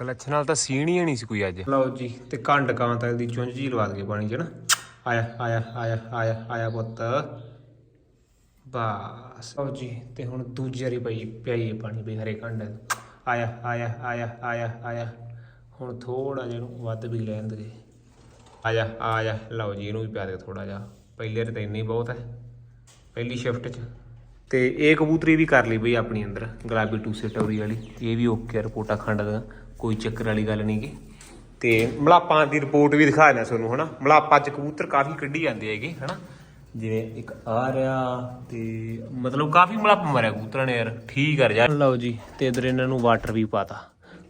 ਗਲੱਛ ਨਾਲ ਤਾਂ ਸੀਣ ਹੀ ਨਹੀਂ ਸੀ ਕੋਈ ਅੱਜ। ਲਓ ਜੀ ਤੇ ਕੰਡ ਕਾਂ ਤੱਕ ਦੀ ਚੁੰਝ ਜੀ ਲਵਾ ਦਈਏ ਪਾਣੀ 'ਚ ਨਾ। ਆਇਆ ਆਇਆ ਆਇਆ ਆਇਆ ਆਇਆ ਪੁੱਤ। ਬਸ। ਲਓ ਜੀ ਤੇ ਹੁਣ ਦੂਜੀ ਵਾਰੀ ਪਈ ਪਿਆਈਏ ਪਾਣੀ ਬਈ ਹਰੇ ਕੰਡ ਆਇਆ ਆਇਆ ਆਇਆ ਆਇਆ ਆਇਆ। ਹੁਣ ਥੋੜਾ ਜਿਹਾ ਇਹਨੂੰ ਵੱਧ ਵੀ ਲੈਣ ਦੇ। ਆਇਆ ਆਇਆ। ਲਓ ਜੀ, ਇਹਨੂੰ ਵੀ ਪਿਆ ਦੇ ਥੋੜਾ ਜਿਹਾ। ਪਹਿਲੇ ਤੇ ਇੰਨੀ ਬਹੁਤ ਹੈ। ਪਹਿਲੀ ਸ਼ਿਫਟ 'ਚ। ਤੇ ਇਹ ਕਬੂਤਰੀ ਵੀ ਕਰ ਲਈ ਬਈ ਆਪਣੀ ਅੰਦਰ, ਗੁਲਾਬੀ ਟੂਸੇ ਟੌਰੀ ਵਾਲੀ। ਇਹ ਵੀ ਓਕੇ ਰਿਪੋਰਟਾਂ ਖੰਡ ਦਾ। ਕੋਈ ਚੱਕਰ ਵਾਲੀ ਗੱਲ ਨਹੀਂ ਗੀ। ਤੇ ਮਲਾਪਾਂ ਦੀ ਰਿਪੋਰਟ ਵੀ ਦਿਖਾ ਦਿਆਂ ਤੁਹਾਨੂੰ, ਹਨਾ? ਮਲਾਪਾਂ 'ਚ ਕਬੂਤਰ ਕਾਫੀ ਕੱਢੀ ਜਾਂਦੇ ਹੈਗੇ, ਹਨਾ? ਜਿਵੇਂ ਇੱਕ ਆ ਰਿਹਾ ਤੇ ਮਤਲਬ ਕਾਫੀ ਮਲਾਪ ਮਰਿਆ ਕਬੂਤਰਾਂ ਨੇ ਯਾਰ ਠੀਕ ਕਰ ਜਾ ਲਓ ਜੀ ਤੇ ਇਧਰ ਇਹਨਾਂ ਨੂੰ ਵਾਟਰ ਵੀ ਪਾਤਾ।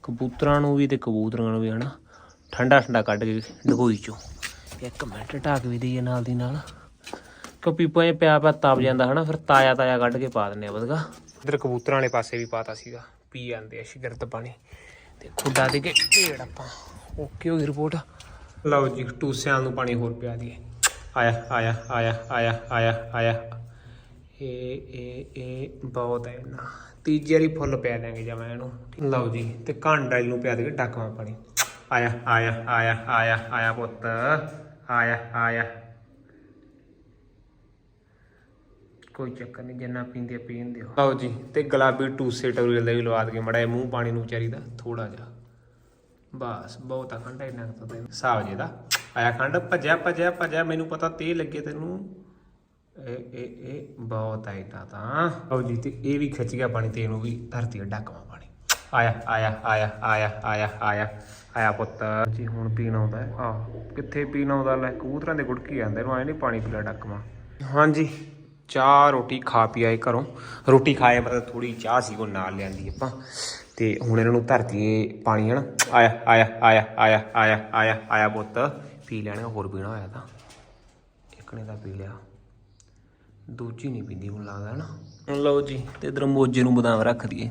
ਕਬੂਤਰਾਂ ਨੂੰ ਵੀ ਤੇ ਕਬੂਤਰਾਂ ਨੂੰ ਵੀ ਹਨਾ ਠੰਡਾ ਠੰਡਾ ਕੱਢ ਕੇ ਡਗੋਈ ਚੋਂ। ਇੱਕ ਮਿੰਟ ਢਾਕ ਵੀ ਦਈਏ ਨਾਲ ਦੀ ਨਾਲ। ਕਿ ਪੀਪਾ ਇਹ ਪਿਆ ਪਿਆ ਤਪ ਜਾਂਦਾ ਹਨਾ ਫਿਰ ਤਾਇਆ ਤਾਇਆ ਕੱਢ ਕੇ ਪਾ ਦਿੰਨੇ ਆ ਵਧਗਾ ਇਧਰ ਕਬੂਤਰਾਂ ਵਾਲੇ ਪਾਸੇ ਵੀ ਪਾਤਾ ਸੀਗਾ ਪੀ ਜਾਂਦੇ ਆ ਸ਼ਿਗਰਤ ਪਾਣੀ। ਤੇ ਖੁੱਡਾ ਦੇ ਕੇ ਢੇੜ ਆਪਾਂ। ਓਕੇ ਹੋ ਗਈ ਰਿਪੋਰਟ ਲਓ ਜੀ ਟੂਸਿਆਂ ਨੂੰ ਪਾਣੀ ਹੋਰ ਪਿਆ ਦੀਏ ਆਇਆ ਆਇਆ ਆਇਆ ਆਇਆ ਆਇਆ ਆਇਆ। ਇਹ ਇਹ ਇਹ ਬਹੁਤ ਹੈ ਨਾ। ਤੀਜੀ ਵਾਰੀ ਫੁੱਲ ਪਿਆ ਦਾਂਗੇ ਜਾਂ ਮੈਂ ਇਹਨੂੰ। ਲਓ ਜੀ ਤੇ ਵਾਲੀ ਨੂੰ ਪਿਆ ਦੇ ਡੱਕਵਾਂ ਪਾਣੀ। ਆਇਆ ਆਇਆ ਆਇਆ ਆਇਆ ਆਇਆ ਪੁੱਤ। ਆਇਆ ਆਇਆ। ਕੋਈ ਚੱਕਰ ਨਹੀਂ ਜਿੰਨਾ ਪੀਂਦੇ ਪੀਣ ਦਿਓ ਲਓ ਜੀ ਤੇ ਗੁਲਾਬੀ ਟੂਸੇ ਟੌਰੀ ਦਾ ਵੀ ਲਵਾ ਦਗੇ ਮੜਾ ਮੂੰਹ ਪਾਣੀ ਨੂੰ ਵਿਚਾਰੀ ਦਾ ਥੋੜਾ ਜਿਹਾ। ਬਸ ਬਹੁਤ ਆ ਖੰਡਾ ਇੰਨਾ ਕੁ ਤਾਂ ਹਿਸਾਬ ਜੇ ਦਾ ਆਇਆ ਖੰਡ ਭੱਜਿਆ ਭੱਜਿਆ ਭੱਜਿਆ ਮੈਨੂੰ ਪਤਾ ਤੇ ਲੱਗੇ ਤੈਨੂੰ ਇਹ ਇਹ ਇਹ ਬਹੁਤ ਆ ਤਾਂ ਲਓ ਜੀ ਤੇ ਇਹ ਵੀ ਖਿੱਚ ਗਿਆ ਪਾਣੀ ਤੇ ਇਹਨੂੰ ਵੀ ਧਰਤੀ ਡੱਕਵਾ ਪਾਣੀ ਆਇਆ ਆਇਆ ਆਇਆ ਆਇਆ ਆਇਆ ਆਇਆ ਆਇਆ ਪੁੱਤ ਜੀ ਹੁਣ ਪੀਣ ਆਉਂਦਾ ਆ ਕਿੱਥੇ ਪੀਣ ਆਉਂਦਾ ਲੈ ਕਬੂਤਰਾਂ ਦੇ ਗੁੜਕੀ ਜਾਂਦੇ ਨੂੰ ਆਏ ਨਹੀਂ ਪਾਣੀ ਪੀਲਾ ਡੱਕਵਾ ਹਾਂਜੀ ਚਾਹ ਰੋਟੀ ਖਾ ਪੀ ਆਏ ਘਰੋਂ ਰੋਟੀ ਖਾਏ ਮਤਲਬ ਥੋੜੀ ਚਾਹ ਸੀ ਉਹ ਨਾਲ ਲਿਆਂਦੀ ਆਪਾਂ ਤੇ ਹੁਣ ਇਹਨਾਂ ਨੂੰ ਧਰਤੀ ਪਾਣੀ ਹਨਾ ਆਇਆ ਆਇਆ ਆਇਆ ਆਇਆ ਆਇਆ ਆਇਆ ਆਇਆ ਪੁੱਤ ਪੀ ਲੈਣਾ ਹੋਰ ਪੀਣਾ ਹੋਇਆ ਤਾਂ। ਇੱਕ ਨੇ ਤਾਂ ਪੀ ਲਿਆ। ਦੂਜੀ ਨਹੀਂ ਪੀਂਦੀ ਹੁਣ ਲੱਗਦਾ ਨਾ। ਹੁਣ ਲਓ ਜੀ, ਤੇ ਇਧਰ ਮੋਜੇ ਨੂੰ ਬਦਾਮ ਰੱਖ ਦਈਏ।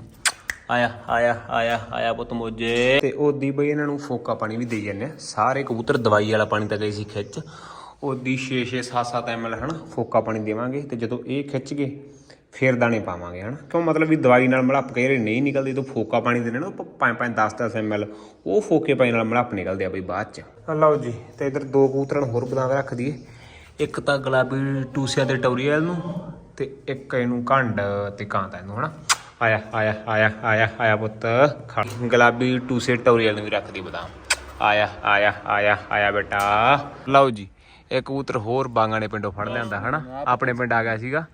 ਆਇਆ ਆਇਆ ਆਇਆ ਆਇਆ ਪੁੱਤ ਮੋਜੇ। ਤੇ ਉਹਦੀ ਬਈ ਇਹਨਾਂ ਨੂੰ ਫੋਕਾ ਪਾਣੀ ਵੀ ਦੇਈ ਜਾਂਦੇ ਆ। ਸਾਰੇ ਕਬੂਤਰ ਦਵਾਈ ਵਾਲਾ ਪਾਣੀ ਤਾਂ ਗਏ ਸੀ ਖਿੱਚ। ਉਹਦੀ 6 6 7 7 ml ਹਨਾ, ਫੋਕਾ ਪਾਣੀ ਦੇਵਾਂਗੇ। ਤੇ ਜਦੋਂ ਇਹ ਖਿੱਚ ਗਏ ਫੇਰ ਦਾਣੇ ਪਾਵਾਂਗੇ, ਹਨਾ? ਕਿਉਂ ਮਤਲਬ ਵੀ ਦਵਾਈ ਨਾਲ ਮਲੱਪ ਕਈ ਵਾਰੀ ਨਹੀਂ ਨਿਕਲਦੀ, ਤਾਂ ਫੋਕਾ ਪਾਣੀ ਦੇਣੇ ਨਾ 5 5 10 10 ml ਉਹ ਫੋਕੇ ਪਾਣੀ ਨਾਲ ਮਲੱਪ ਨਿਕਲਦੇ ਆ ਬਈ ਬਾਅਦ ਚ। ਲਓ ਜੀ, ਤੇ ਇਧਰ ਦੋ ਕਬੂਤਰਾਂ ਹੋਰ ਬਣਾ ਕੇ ਰੱਖ ਦਈਏ। ਇੱਕ ਤਾਂ ਗੁਲਾਬੀ ਟੂਸਿਆ ਤੇ ਟੌਰੀਅਲ ਨੂੰ ਤੇ ਇੱਕ ਇਹਨੂੰ ਘੰਡ ਤੇ ਕਾਂਤਾ ਇਹਨੂੰ, ਹਨਾ? ਆਇਆ ਆਇਆ ਆਇਆ ਆਇਆ ਆਇਆ ਪੁੱਤ, ਖਾ। ਗੁਲਾਬੀ ਟੂਸੇ ਟੋਰੀਅਲ ਨੂੰ ਵੀ ਰੱਖਦੀ ਬਦਾਮ। ਆਇਆ ਆਇਆ ਆਇਆ ਆਇਆ ਬੇਟਾ। ਲਓ ਜੀ, ਇਹ ਕਬੂਤਰ ਹੋਰ ਬਾਂਗਾਂ ਨੇ ਪਿੰਡੋਂ ਫੜ ਲਿਆਂਦਾ, ਹਨਾ? ਆਪਣੇ ਪਿੰਡ ਆ ਗਿਆ ਸੀਗਾ।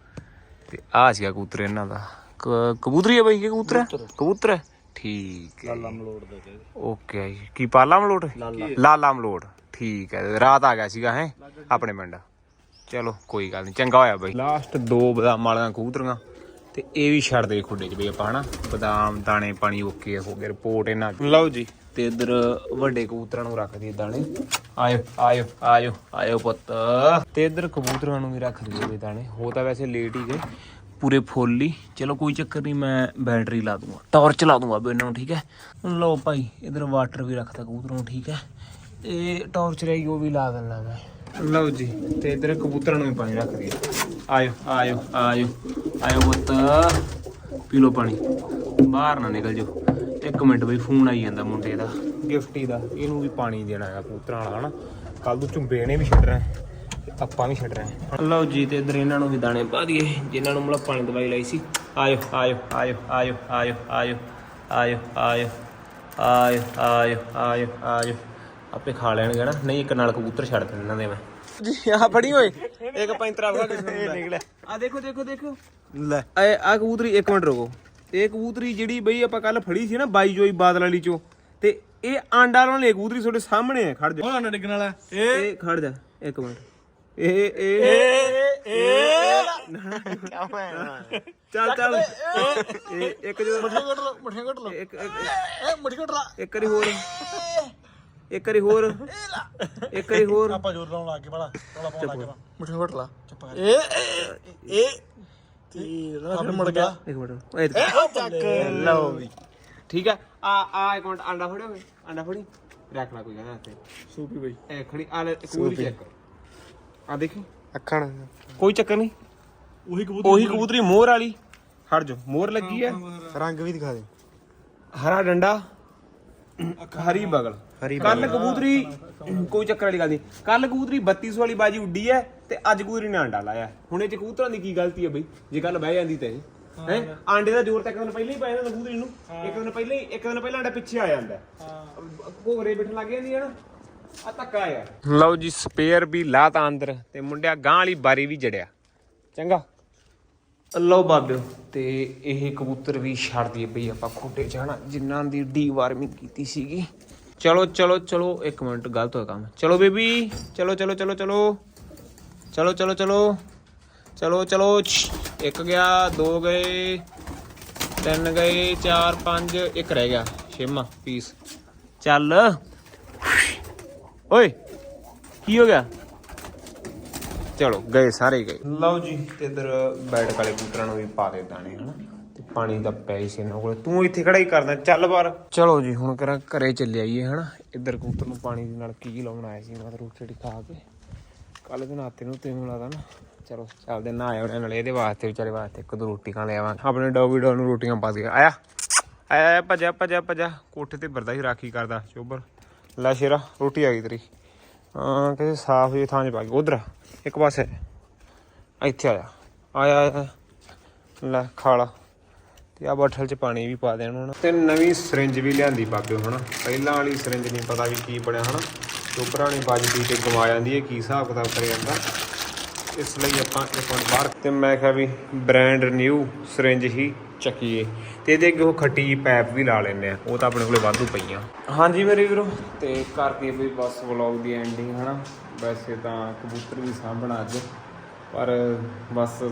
ਤੇ ਆ ਸੀਗਾ ਕਬੂਤਰ ਇਹਨਾਂ ਦਾ। ਕਬੂਤਰੀ ਹੈ ਬਾਈ ਕਿ ਕਬੂਤਰ? ਹੈ ਕਬੂਤਰ? ਹੈ ਠੀਕ ਹੈ ਮਲੋੜ ਦੇ ਓਕੇ ਜੀ। ਕੀ ਪਾਲਾ ਮਲੋਟ? ਲਾਲਾ। ਮਲੋਟ। ਠੀਕ ਹੈ ਰਾਤ ਆ ਗਿਆ ਸੀਗਾ ਹੈ? ਆਪਣੇ ਪਿੰਡ। ਚਲੋ ਕੋਈ ਗੱਲ ਨਹੀਂ ਚੰਗਾ ਹੋਇਆ ਬਾਈ। ਲਾਸਟ ਦੋ ਬਦਾਮ ਵਾਲੀਆਂ ਕਬੂਤਰੀਆਂ। ਤੇ ਇਹ ਵੀ ਛੱਡ ਦੇ ਖੁੱਡੇ ਚ ਬਈ ਆਪਾਂ ਹਨਾ? ਬਦਾਮ ਦਾਣੇ ਪਾਣੀ ਓਕੇ ਹੋ ਗਿਆ ਰਿਪੋਰਟ ਇਹਨਾਂ। ਲਓ ਜੀ। ਤੇ ਇਧਰ ਵੱਡੇ ਕਬੂਤਰਾਂ ਨੂੰ ਰੱਖ ਦਈਏ ਦਾਣੇ ਆਇਓ ਆਇਓ ਆਇਓ ਆਇਓ ਪੁੱਤ। ਤੇ ਇਧਰ ਕਬੂਤਰਾਂ ਨੂੰ ਵੀ ਰੱਖ ਦਈਏ ਬਈ ਦਾਣੇ ਹੋ ਤਾਂ ਵੈਸੇ ਲੇਟ ਹੀ ਗਏ ਪੂਰੇ ਫੁੱਲ ਹੀ। ਚਲੋ ਕੋਈ ਚੱਕਰ ਨਹੀਂ, ਮੈਂ ਬੈਟਰੀ ਲਾ ਦੂੰਗਾ। ਟਾਰਚ ਲਾ ਦੂੰਗਾ ਬਈ ਇਹਨਾਂ ਨੂੰ, ਠੀਕ ਹੈ? ਲਓ ਭਾਈ, ਇਧਰ ਵਾਟਰ ਵੀ ਰੱਖਤਾ ਕਬੂਤਰਾਂ ਨੂੰ, ਠੀਕ ਹੈ? ਇਹ ਟਾਰਚ ਰਹੀ ਉਹ ਵੀ ਲਾ ਦਿੰਦਾ ਮੈਂ। ਲਓ ਜੀ, ਤੇ ਇਧਰ ਕਬੂਤਰਾਂ ਨੂੰ ਵੀ ਪਾਣੀ ਰੱਖ ਦਈਏ ਆਇਓ ਆਇਓ ਆਇਓ ਆਇਓ ਪੁੱਤ। ਪੀ ਲਓ ਪਾਣੀ। ਬਾਹਰ ਨਾ ਨਿਕਲ ਜਾਓ। ਇੱਕ ਮਿੰਟ ਬਈ ਫੋਨ ਆਈ ਜਾਂਦਾ ਮੁੰਡੇ ਦਾ ਗਿਫਟੀ ਦਾ ਇਹਨੂੰ ਵੀ ਪਾਣੀ ਦੇਣਾ ਹੈਗਾ ਕਬੂਤਰਾਂ ਵਾਲਾ ਹਨਾ ਕੱਲ ਨੂੰ ਝੁੰਬੇ ਨੇ ਵੀ ਛੱਡਣਾ ਹੈ ਤੇ ਆਪਾਂ ਵੀ ਛੱਡ ਰਹੇ ਹਾਂ ਲਓ ਜੀ ਤੇ ਇਧਰ ਇਹਨਾਂ ਨੂੰ ਵੀ ਦਾਣੇ ਪਾ ਦਈਏ ਜਿਨ੍ਹਾਂ ਨੂੰ ਮਤਲਬ ਪਾਣੀ ਦਵਾਈ ਲਈ ਸੀ ਆਇਓ ਆਇਓ ਆਇਓ ਆਇਓ ਆਇਓ ਆਇਓ ਆਇਓ ਆਇਓ ਆਇਓ ਆਇਓ ਆਇਓ ਆਇਓ ਆਪੇ ਖਾ ਲੈਣਗੇ ਨਾ ਨਹੀਂ ਇੱਕ ਨਾਲ ਕਬੂਤਰ ਛੱਡ ਦੇਣ ਇਹਨਾਂ ਦੇ ਮੈਂ ਜੀ ਆ ਫੜੀ ਓਏ ਇੱਕ ਪੈਂਤਰਾ ਵਗਾ ਕਿਸ ਨੂੰ ਨਿਕਲਿਆ ਆ ਦੇਖੋ ਦੇਖੋ ਦੇਖੋ ਲੈ ਆ ਆ ਕਬੂਤਰੀ ਇੱਕ ਮਿੰਟ ਰੁਕੋ ਇਹ ਕਬੂਤਰੀ ਜਿਹੜੀ ਬਈ ਆਪਾਂ ਕੱਲ ਫੜੀ ਸੀ ਨਾ ਬਾਈ ਜੋਈ ਬਾਦਲ ਵਾਲੀ ਚੋਂ ਤੇ ਇਹ ਆਂਡਾ ਲਾਉਣ ਲਈ ਕਬੂਤਰੀ ਤੁਹਾਡੇ ਸਾਹਮਣੇ ਹੈ ਖੜ ਜਾ। ਹੁਣ ਡਿੱਗਣ ਵਾਲਾ? ਇਹ? ਖੜ ਜਾ ਇੱਕ ਮਿੰਟ। ਇਹ ਇਹ। ਮੈਂ ਚੱਲ ਚੱਲ। ਇਹ ਇੱਕ ਜੋ ਮਠੇ ਘਟ ਲੋ ਮਠੇ ਘਟ ਲੋ ਇੱਕ ਏ ਮਠੇ ਘਟ ਲਾ। ਇੱਕ ਵਾਰੀ ਹੋਰ। ਇੱਕ ਵਾਰੀ ਹੋਰ। ਇੱਕ ਵਾਰੀ ਹੋਰ। ਆਪਾਂ ਜੋਰ ਲਾਉਣ ਲੱਗ ਗਏ ਬੜਾ ਰੌਲਾ ਪਾਉਣ ਲੱਗ ਗਏ ਮਠੇ ਘਟ ਲਾ। ਚੁੱਪ ਕਰ। ਏ ਏ ਤੀਰ ਫਿਰ ਮੁੜ ਗਿਆ। ਇੱਕ ਮਿੰਟ। ਓਏ ਚੱਕ। ਲਓ ਵੀ। ਠੀਕ ਹੈ ਆ ਆ ਇੱਕ ਮਿੰਟ ਆਂਡਾ ਫੜਿਓ ਓਏ ਆਂਡਾ ਫੜੀ। ਰੱਖ ਲੈ ਕੋਈ ਕਹਿੰਦਾ ਇੱਥੇ। ਸੂਪੀ ਬਈ। ਇਹ ਖੜੀ ਆ ਲੈ ਕਬੂਤਰੀ ਚੈੱਕ ਆ ਦੇਖੀ? ਅੱਖਣ ਕੋਈ ਚੱਕਰ ਨਹੀਂ। ਉਹੀ ਕਬੂਤਰ ਉਹੀ ਕਬੂਤਰੀ ਮੋਹਰ ਵਾਲੀ। ਹਟ ਜਾ ਮੋਹਰ ਲੱਗੀ ਹੈ ਰੰਗ ਵੀ ਦਿਖਾ ਦੇ। ਹਰਾ ਡੰਡਾ ਹਰੀ ਬਗਲ। ਹਰੀ ਕੱਲ ਕਬੂਤਰੀ ਕੋਈ ਚੱਕਰ ਵਾਲੀ ਗੱਲ ਨਹੀਂ। ਕੱਲ ਕਬੂਤਰੀ 3200 ਵਾਲੀ ਬਾਜੀ ਉੱਡੀ ਹੈ। ਤੇ ਅੱਜ ਕਬੂਤਰੀ ਨੇ ਆਂਡਾ ਲਾਇਆ। ਹੁਣ ਇਹ ਚ ਕਬੂਤਰਾਂ ਦੀ ਕੀ ਗਲਤੀ ਹੈ ਬਈ? ਜੇ ਕੱਲ ਬਹਿ ਜਾਂਦੀ ਤੇ ਹੈ ਆਂਡੇ ਦਾ ਜ਼ੋਰ ਤਾਂ ਇੱਕ ਦਿਨ ਪਹਿਲਾਂ ਹੀ ਪੈ ਜਾਂਦਾ ਕਬੂਤਰੀ ਨੂੰ। ਇੱਕ ਦਿਨ ਪਹਿਲਾਂ ਹੀ ਇੱਕ ਦਿਨ ਪਹਿਲਾਂ ਆਂਡਾ ਪਿੱਛੇ ਆ ਜਾਂਦਾ। ਘੋਗਰੇ ਬਿਠਣ ਲੱਗ ਜਾਂਦੀ ਹੈ ਨਾ। ਆ ਧੱਕਾ ਯਾਰ ਲਓ ਜੀ ਸਪੇਅਰ ਵੀ ਲਾਤਾ ਅੰਦਰ ਤੇ ਮੁੰਡਿਆ ਗਾਂ ਵਾਲੀ ਬਾਰੀ ਵੀ ਜੜਿਆ। ਚੰਗਾ। ਲਓ ਬਾਬਿਓ ਤੇ ਇਹ ਕਬੂਤਰ ਵੀ ਛੱਡ ਦਈਏ ਬਈ ਆਪਾਂ ਖੋਟੇ ਜਾਣਾ। ਜਿਨ੍ਹਾਂ ਦੀ ਡੀ ਵਾਰਮਿੰਗ ਕੀਤੀ ਸੀਗੀ। ਚਲੋ ਚਲੋ ਚਲੋ ਇੱਕ ਮਿੰਟ ਗਲਤ ਹੋਇਆ ਕੰਮ। ਚਲੋ ਬੇਬੀ ਚਲੋ ਚਲੋ ਚਲੋ ਚਲੋ। ਚਲੋ ਚਲੋ ਚਲੋ। ਚਲੋ ਚਲੋ ਇੱਕ ਗਿਆ ਦੋ ਗਏ ਤਿੰਨ ਗਏ ਚਾਰ ਪੰਜ ਇੱਕ ਰਹਿ ਗਿਆ। ਛੇਵਾਂ ਪੀਸ ਚੱਲ। ਓਏ ਕੀ ਹੋ ਗਿਆ? ਚਲੋ ਗਏ ਸਾਰੇ ਗਏ। ਲਓ ਜੀ ਤੇ ਇਧਰ ਬੈਠ ਕਾਲੇ ਕਬੂਤਰਾਂ ਨੂੰ ਵੀ ਪਾ ਦੇ ਦਾਣੇ ਹਨਾ? ਤੇ ਪਾਣੀ ਦਾ ਪੈ ਹੀ ਸੀ ਇਹਨਾਂ ਕੋਲ। ਤੂੰ ਇੱਥੇ ਖੜਾ ਹੀ ਕਰਦਾ ਚੱਲ ਬਾਹਰ। ਚਲੋ ਜੀ ਹੁਣ ਕਰਾਂ ਘਰੇ ਚੱਲੇ ਆਈਏ ਹਨਾ? ਇੱਧਰ ਕਬੂਤਰ ਨੂੰ ਪਾਣੀ ਦੇ ਨਾਲ ਕੀ ਲਾਉਣ ਆਇਆ ਸੀ ਮੈਂ ਰੋਟੀ ਖਾ ਕੇ। ਕੱਲ ਦੇ ਨਾਤੇ ਨੂੰ ਤੈਨੂੰ ਲਾਦਾ ਨਾ ਚਲੋ ਚੱਲਦੇ ਨਾ ਆਏ ਉਹਨਾਂ ਨਾਲ ਇਹਦੇ ਵਾਸਤੇ ਵਿਚਾਰੇ ਵਾਸਤੇ ਇੱਕ ਦੋ ਰੋਟੀ ਖਾ ਲਿਆਵਾਂ ਆਪਣੇ ਡੌਗੀ ਡੌਗ ਨੂੰ ਰੋਟੀਆਂ ਪਾ ਦੇ ਆਇਆ। ਆਇਆ ਆਇਆ, ਭੱਜਿਆ ਭੱਜਿਆ ਭੱਜਿਆ ਕੋਠੇ ਤੇ ਵਰਦਾ ਹੀ ਰਾਖੀ ਕਰਦਾ ਚੋਬਰ। ਲੈ ਸ਼ੇਰਾ ਰੋਟੀ ਆ ਗਈ ਤੇਰੀ। ਹਾਂ ਕਿਸੇ ਸਾਫ਼ ਜਿਹੀ ਥਾਂ 'ਚ ਪਾ ਕੇ ਉਧਰ ਇੱਕ ਪਾਸੇ। ਇੱਥੇ ਆਇਆ। ਆਇਆ ਲੈ ਖਾਲਾ ਤੇ ਆ ਬੋਟਲ 'ਚ ਪਾਣੀ ਵੀ ਪਾ ਦੇਣ ਹੁਣ। ਤੇ ਨਵੀਂ ਸਿਰਿੰਜ ਵੀ ਲਿਆਂਦੀ ਬਾਬੇ ਹੁਣ ਪਹਿਲਾਂ ਵਾਲੀ ਸਿਰਿੰਜ ਨਹੀਂ ਪਤਾ ਵੀ ਕੀ ਬਣਿਆ ਹਨਾ। ਚੋਪਰਾਂ ਨੇ ਵੱਜਦੀ ਤੇ ਗਵਾ ਜਾਂਦੀ ਹੈ, ਕੀ ਹਿਸਾਬ ਕਿਤਾਬ ਕਰਿਆ ਜਾਂਦਾ? ਇਸ ਲਈ ਆਪਾਂ ਇੱਕ ਵਾਰ ਬਾਹਰ ਤੇ ਮੈਂ ਕਿਹਾ ਵੀ ਬ੍ਰਾਂਡ ਨਿਊ ਸਿਰਿੰਜ ਹੀ ਚੱਕੀਏ। ਤੇ ਇਹਦੇ ਅੱਗੇ ਉਹ ਖੱਟੀ ਪੈਪ ਵੀ ਲਾ ਲੈਨੇ ਆ। ਉਹ ਤਾਂ ਆਪਣੇ ਕੋਲੇ ਵਾਧੂ ਪਈਆਂ। ਹਾਂਜੀ ਮੇਰੇ ਵੀਰੋ, ਤੇ ਕਰਕੇ ਵੀ ਬਸ ਵਲੌਗ ਦੀ ਐਂਡਿੰਗ ਹਨਾ? ਵੈਸੇ ਤਾਂ ਕਬੂਤਰ ਵੀ ਸਾਂਭਣਾ ਅੱਜ ਪਰ ਬਸ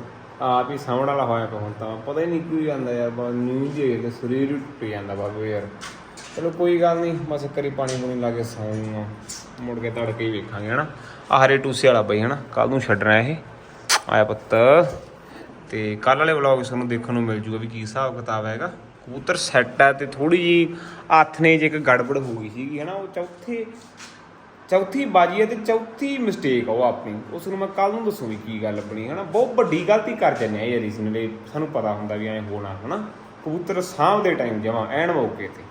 ਆਪ ਹੀ ਸਾਂਭਣ ਵਾਲਾ ਹੋਇਆ ਪਿਆ ਹੁਣ ਤਾਂ। ਪਤਾ ਹੀ ਨਹੀਂ ਕੀ ਜਾਂਦਾ ਯਾਰ, ਬਸ ਨੀਂਦ ਜੇ ਤੇ ਸਰੀਰ ਹੀ ਟੁੱਟ ਜਾਂਦਾ ਬਾਬੂ ਯਾਰ। ਚਲੋ ਕੋਈ ਗੱਲ ਨਹੀਂ ਬਸ ਕਰੀ ਪਾਣੀ ਪੂਣੀ ਲਾ ਕੇ ਸੌਂਗਾ ਮੁੜ ਕੇ ਤੜਕੇ ਹੀ ਵੇਖਾਂਗੇ, ਹਨਾ? ਆਹ ਹਰੇ ਟੂਸੇ ਵਾਲਾ ਬਈ, ਹਨਾ? ਕੱਲ ਨੂੰ ਛੱਡਣਾ ਇਹ। ਆਇਆ ਪੁੱਤ। ਤੇ ਕੱਲ ਵਾਲੇ ਵਲੌਗ ਸਾਨੂੰ ਦੇਖਣ ਨੂੰ ਮਿਲ ਜੂਗਾ ਵੀ ਕੀ ਹਿਸਾਬ ਕਿਤਾਬ ਹੈਗਾ। ਕਬੂਤਰ ਸੈੱਟ ਹੈ ਤੇ ਥੋੜੀ ਜੀ ਹੱਥ ਨੇ ਜੇ ਇੱਕ ਗੜਬੜ ਹੋ ਗਈ ਸੀਗੀ, ਹਨਾ? ਉਹ ਚੌਥੇ, ਚੌਥੀ ਬਾਜੀ ਹੈ ਤੇ ਚੌਥੀ ਮਿਸਟੇਕ ਆ ਉਹ ਆਪਣੀ। ਉਸ ਨੂੰ ਮੈਂ ਕੱਲ ਨੂੰ ਦੱਸੂ ਵੀ ਕੀ ਗੱਲ ਬਣੀ, ਹਨਾ? ਬਹੁਤ ਵੱਡੀ ਗਲਤੀ ਕਰ ਜੰਨੇ ਆ ਯਾਰ ਇਸ ਨੇ। ਸਾਨੂੰ ਪਤਾ ਹੁੰਦਾ ਵੀ ਐ ਹੋਣਾ, ਹਨਾ? ਕਬੂਤਰ ਸਾਂਭਦੇ ਟਾਈਮ ਜਮਾ, ਐਨ ਮੌਕੇ ਤੇ।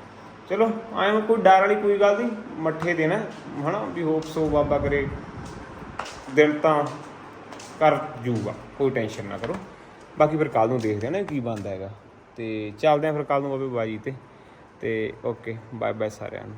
ਚਲੋ ਐਵੇਂ ਕੋਈ ਡਰ ਵਾਲੀ ਕੋਈ ਗੱਲ ਨਹੀਂ, ਮੱਠੇ ਦੇਣਾ ਹਨਾ, ਵੀ ਹੋਪ ਸੋ ਬਾਬਾ ਕਰੇ ਦਿਨ ਤਾਂ ਕਰ ਜੂਗਾ, ਕੋਈ ਟੈਨਸ਼ਨ ਨਾ ਕਰੋ। ਬਾਕੀ ਫਿਰ ਕੱਲ ਨੂੰ ਦੇਖਦੇ ਆ ਨਾ ਕੀ ਬਣਦਾ ਹੈਗਾ। ਤੇ ਚੱਲਦੇ ਆਂ ਫਿਰ ਕੱਲ ਨੂੰ ਬਾਬੇ ਬਾਜੀ ਤੇ। ਤੇ ਓਕੇ ਬਾਏ ਬਾਏ ਸਾਰਿਆਂ ਨੂੰ।